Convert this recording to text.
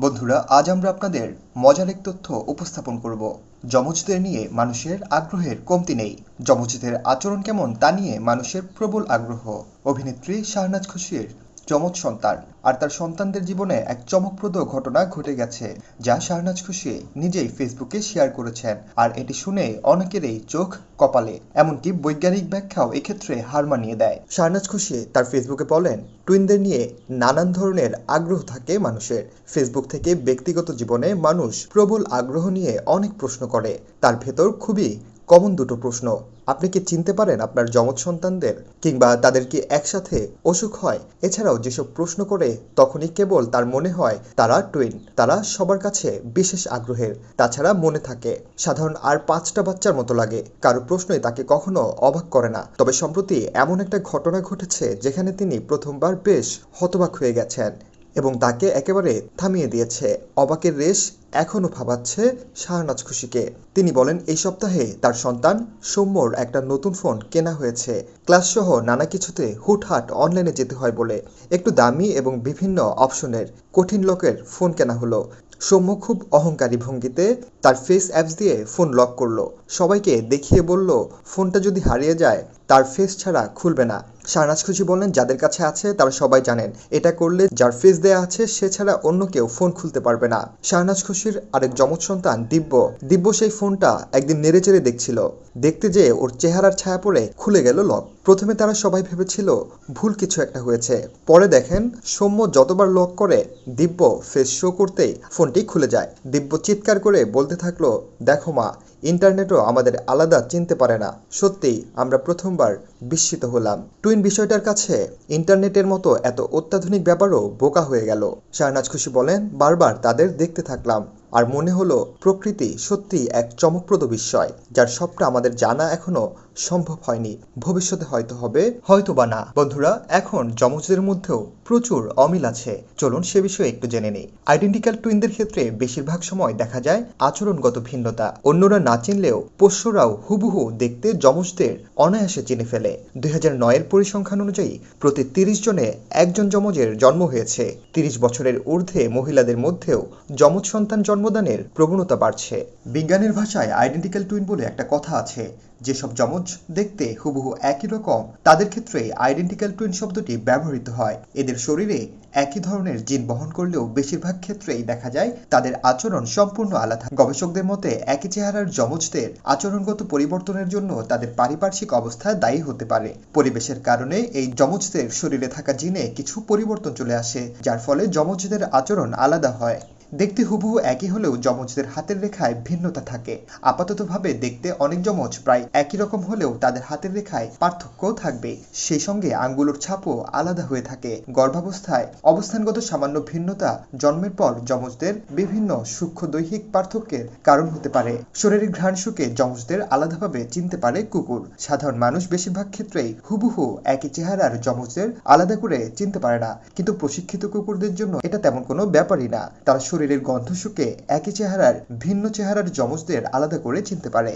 বন্ধুরা, আজ আমরা আপনাদের মজার এক তথ্য উপস্থাপন করব। যমজদের নিয়ে মানুষের আগ্রহের কমতি নেই। যমজদের আচরণ কেমন তা নিয়ে মানুষের প্রবল আগ্রহ। অভিনেত্রী শাহনাজ খুশির যমজ সন্তান। আর তার সন্তানদের জীবনে এক চমকপ্রদ ঘটনা ঘটে গেছে, যা শাহনাজ খুশি নিজেই ফেসবুকে শেয়ার করেছেন। আর এটি শুনে অনেকেরই চোখ কপালে, এমনকি বৈজ্ঞানিক ব্যাখ্যাও এক্ষেত্রে হার মানিয়ে দেয়। শাহনাজ খুশি তার ফেসবুকে বলেন, টুইনদের নিয়ে নানান ধরনের আগ্রহ থাকে মানুষের। ফেসবুক থেকে ব্যক্তিগত জীবনে মানুষ প্রবল আগ্রহ নিয়ে অনেক প্রশ্ন করে। তার ভেতর খুবই কমন দুটো প্রশ্ন। আপনি কি চিনতে পারেন আপনার যমজ সন্তানদের কিংবা তাদের কি একসাথে অসুখ হয়? এছাড়াও যেসব প্রশ্ন করে, তখনই কেবল তার মনে হয় তারা টুইন তারা সবার কাছে বিশেষ আগ্রহের। তাছাড়া মনে থাকে, সাধারণ আর পাঁচটা বাচ্চার মতো লাগে। কারও প্রশ্নই তাকে কখনো অবাক করে না। তবে সম্প্রতি এমন একটা ঘটনা ঘটেছে যেখানে তিনি প্রথমবার বেশ হতবাক হয়ে গেছেন এবং তাকে একেবারে থামিয়ে দিয়েছে। অবাকের রেশ এখনও ভাবাচ্ছে শাহনাজ খুশিকে। তিনি বলেন, এই সপ্তাহে তার সন্তান সৌম্যর একটা নতুন ফোন কেনা হয়েছে। ক্লাস সহ নানা কিছুতে হুটহাট অনলাইনে যেতে হয় বলে। একটু দামি এবং বিভিন্ন অপশনের কঠিন লোকের ফোন কেনা হলো। সৌম্য খুব অহংকারী ভঙ্গিতে তার ফেস অ্যাপস দিয়ে ফোন লক করল। সবাইকে দেখিয়ে বলল, ফোনটা যদি হারিয়ে যায় তার ফেস ছাড়া খুলবে না। শাহনাজ খুশি বললেন, যাদের কাছে আছে, তারা সবাই জানেন। এটা করলে যার ফেস দেয়া আছে, সে ছাড়া অন্য কেউ ফোন খুলতে পারবে না। শাহনাজ খুশির আরেক যমজ সন্তান, দিব্য। দিব্য সেই ফোনটা একদিন নেড়ে চেড়ে দেখছিল। দেখতে যেয়ে ওর চেহারার ছায়া পড়ে খুলে গেল লক। প্রথমে তারা সবাই ভেবেছিল ভুল কিছু একটা হয়েছে। পরে দেখেন, সৌম্য যতবার লক করে, দিব্য ফেস শো করতেই ফোনটি খুলে যায়। দিব্য চিৎকার করে বলতে থাকল, দেখো মা ইন্টারনেটও আমাদের আলাদা চিনতে পারে না। সত্যিই, আমরা প্রথমবার বিস্মিত হলাম। টুইন বিষয়টার কাছে ইন্টারনেটের মতো এত অত্যাধুনিক ব্যাপারও বোকা হয়ে গেল। শাহনাজ খুশি বলেন, বারবার তাদের দেখতে থাকলাম। আর মনে হলো প্রকৃতি সত্যি এক চমকপ্রদ বিস্ময়, যার সবটা আমাদের জানা এখনও সম্ভব হয়নি। ভবিষ্যতে হয়তো হবে হয়তো বা না। বন্ধুরা, এখন যমজদের মধ্যেও প্রচুর অমিল আছে। চলুন সে বিষয়ে একটু জেনে নেই। আইডেন্টিক্যাল টুইনদের ক্ষেত্রে বেশিরভাগ সময় দেখা যায় আচরণগত ভিন্নতা। অন্যরা না চিনলেও পোষ্যরাও হুবহু দেখতে যমজদের অনায়াসে চিনে ফেলে। দুই হাজার নয়ের পরিসংখ্যান অনুযায়ী প্রতি তিরিশ জনে একজন যমজের জন্ম হয়েছে। তিরিশ বছরের ঊর্ধ্বে মহিলাদের মধ্যেও যমজ সন্তান জন্মদানের প্রবণতা বাড়ছে। বিজ্ঞানের ভাষায় আইডেন্টিক্যাল টুইন বলে একটা কথা আছে। যেসব যমজ দেখতে হুবহু একই রকম, তাদের ক্ষেত্রে আইডেন্টিক্যাল টুইন শব্দটি ব্যবহৃত হয়। এদের শরীরে একই ধরনের জিন বহন করলেও বেশিরভাগ ক্ষেত্রেই দেখা যায় তাদের আচরণ সম্পূর্ণ আলাদা। গবেষকদের মতে, একই চেহারার যমজদের আচরণগত পরিবর্তনের জন্য তাদের পারিপার্শ্বিক অবস্থা দায়ী হতে পারে। পরিবেশের কারণে এই যমজদের শরীরে থাকা জিনে কিছু পরিবর্তন চলে আসে, যার ফলে যমজদের আচরণ আলাদা হয়। দেখতে হুবহু একই হলেও যমজদের হাতের রেখায় ভিন্নতা থাকে। আপাততভাবে দেখতে অনেক যমজ, প্রায় একই রকম হলেও তাদের হাতের রেখায় পার্থক্যও থাকবে। সেই সঙ্গে আঙ্গুলের ছাপও আলাদা হয়ে থাকে। গর্ভাবস্থায় অবস্থানগত সামান্য ভিন্নতা জন্মের পর যমজদের বিভিন্ন সূক্ষ্ম দৈহিক পার্থক্যের কারণ হতে পারে। শরীরের ঘ্রাণ শুকে যমজদের আলাদাভাবে চিনতে পারে কুকুর। সাধারণ মানুষ বেশিরভাগ ক্ষেত্রেই হুবহু একই চেহারার যমজদের আলাদা করে চিনতে পারে না। কিন্তু প্রশিক্ষিত কুকুরদের জন্য এটা তেমন কোনো ব্যাপারই না। তারা শরীরের গন্ধ শুকে একই চেহারার ভিন্ন চেহারার যমজদের আলাদা করে চিনতে পারে।